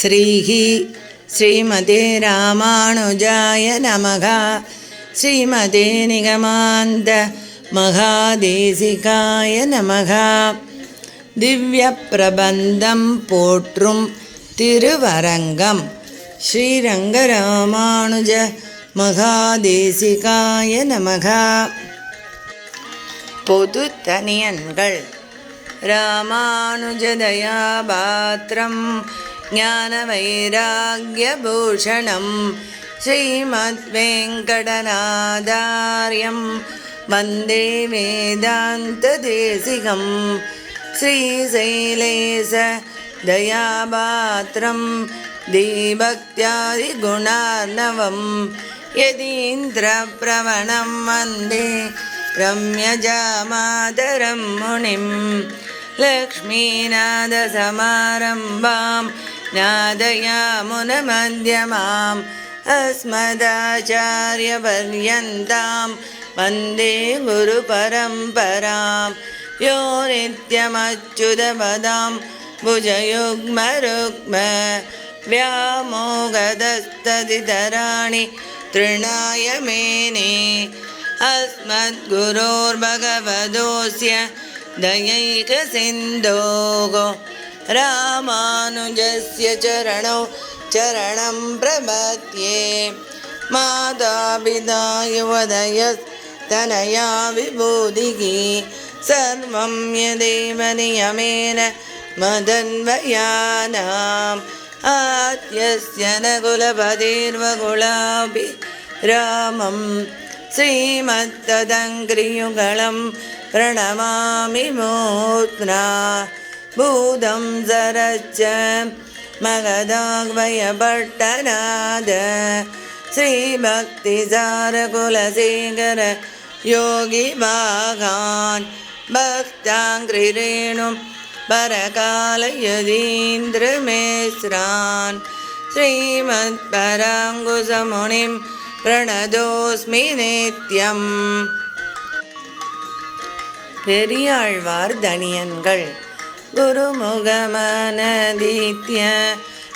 श्रीः श्रीमते रामानुजाय नमः श्रीमते निगमान्त மகாதேசிகாய நமகா திவ்யப்பிரபந்தம் போற்றும் திருவரங்கம் ஸ்ரீரங்கராமானுஜ மகாதேசிகாய நமகா பொது தனியன்கள் ராமானுஜதயாபாத்திரம் ज्ञानवैराग्यभूषणं श्रीमद्वेङ्कटनादार्यं वन्दे वेदान्तदेशिकं श्रीशैलेश दयापात्रं दीभक्त्यादिगुणार्णवं यदीन्द्रप्रवणं वन्दे रम्यजामातरं मुनिं लक्ष्मीनादसमारम्भाम् नादयामुनमध्यमाम् अस्मदाचार्यपर्यन्तां वन्दे गुरुपरम्परां यो नित्यमच्युतपदां भुजयुग्मरुग्म व्यामोगदस्तदितराणि तृणाय मेने अस्मद्गुरोर्भगवतोऽस्य दयैकसिन्धोः रामानुजस्य चरणौ चरणं प्रपद्ये। मातापिता युवदयस्तनया विभूतिः सर्वं यदेव नियमेन मदन्वयानाम्। आद्यस्य न कुलपतिर्वकुलापि रामं। श्रीमत्तदङ्घ्रियुगलं प्रणमामि பூதம் சரச்ச மகதாக்வயபட்டநாத. ஸ்ரீபக்திசார குலசேகர யோகி பாகான் பக்தாங்கிரேணும் பரகாலயதீந்திரமேஸ்ரான். ஸ்ரீமத் பராங்குசமுனிம் பிரணதோஸ்மி நித்யம். பெரியாழ்வார் தனியன்கள். गुरुमुगमनदीत्य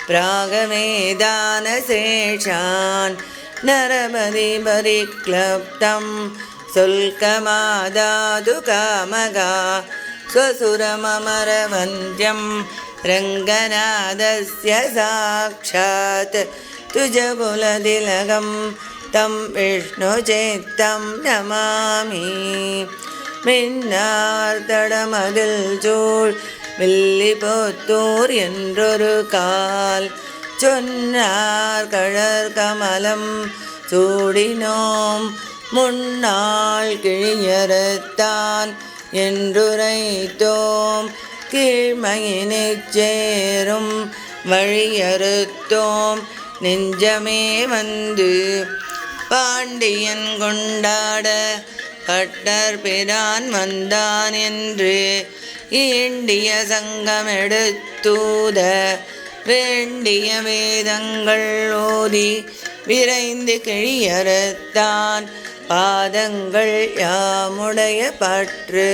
प्रागमेदानशेषान् नरपदिपरिक्लप्तं शुल्कमादातु कामगा स्वसुरममरवन्द्यं रङ्गनादस्य साक्षात् तुजकुलतिलकं तं विष्णुचेत्तं नमामि மின்னார்த்தடமதில் சூழ் வில்லிபுத்தூர் என்றொரு கால் சொன்னார் கழற் கமலம் சூடினோம். முன்னாள் கிழியறுத்தான் என்றுரைத்தோம். கீழ்மையினைச் சேரும் வழியறுத்தோம். நெஞ்சமே வந்து பாண்டியன் கொண்டாட கட்டர் பிரான் வந்தான் என்று ஈண்டிய சங்கம் எடுத்தூத வேண்டிய வேதங்கள் ஓதி விரைந்து கிழியறுத்தான் பாதங்கள் யாமுடைய பற்று.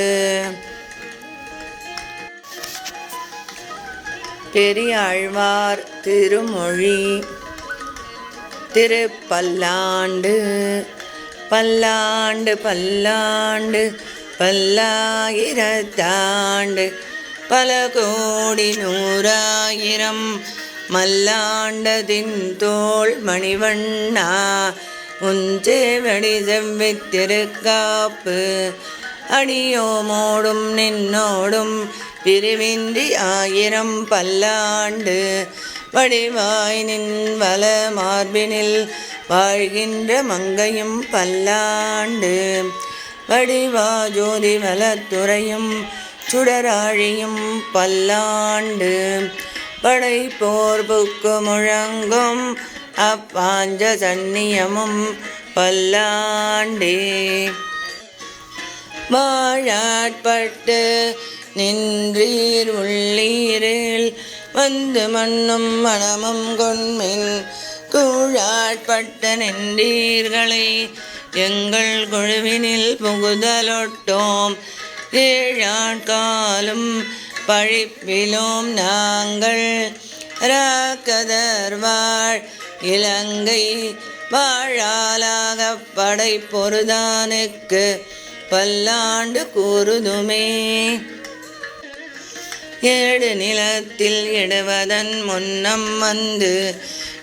பெரியாழ்வார் திருமொழி திருப்பல்லாண்டு பல்லாண்டு பல்லாண்டு பல்லாயிரத்தாண்டு பல கோடி நூறாயிரம் மல்லாண்டதின் தோல் மணிவண்ணா உஞ்சேவடி செவ்வித்திருக்காப்பு அடியோமோடும் நின்னோடும் பிரிவின்றி ஆயிரம் பல்லாண்டு வடிவாய் நின் வள மார்பினில் வாழ்கின்ற மங்கையும் பல்லாண்டு வடிவா ஜோதி வலத்துறையும் சுடராழியும் பல்லாண்டு. படை போர் புக்கு முழங்கும் அப்பாஞ்ச சன்னியமும் பல்லாண்டே. வாழாட்பட்டு நின்றீர் உள்ளீரில் வந்து மண்ணும் மனமும் கொண்மின் கூழாட்பட்ட நின்றீர்களை எங்கள் குழுவினில் புகுதலொட்டோம். ஏழாட்காலும் பழிப்பிலோம் நாங்கள் ராக்கதர்வாழ் இலங்கை வாழாலாக படை பொருதானுக்கு பல்லாண்டு கூறுதுமே. ஏடு நிலத்தில் இடுவதன் முன்னம் வந்து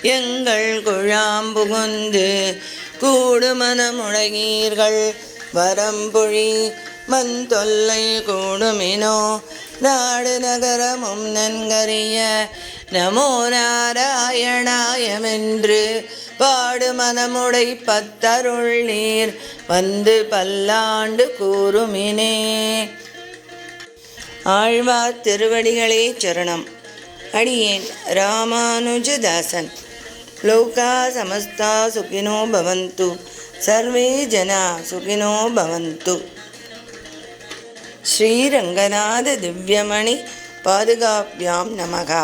எங்கள் குழாம்புகுந்து கூடுமனமுழகீர்கள். வரம்பொழி மந்தொல்லை கூடுமினோ நாடு நகரமும் நன்கறிய நமோ நாராயணாயமென்று பாடு மனமுடை பத்தருள் நீர் வந்து பல்லாண்டு கூறுமினே. ஆழ்வார் திருவடிகளே சரணம். அடியேன் ராமானுஜதாசன். లోకా సమస్త సుఖినో భవంతు సర్వే జన సుఖినో భవంతు శ్రీరంగనాథ దివ్యమణి పాదుగాభ్యాం నమగా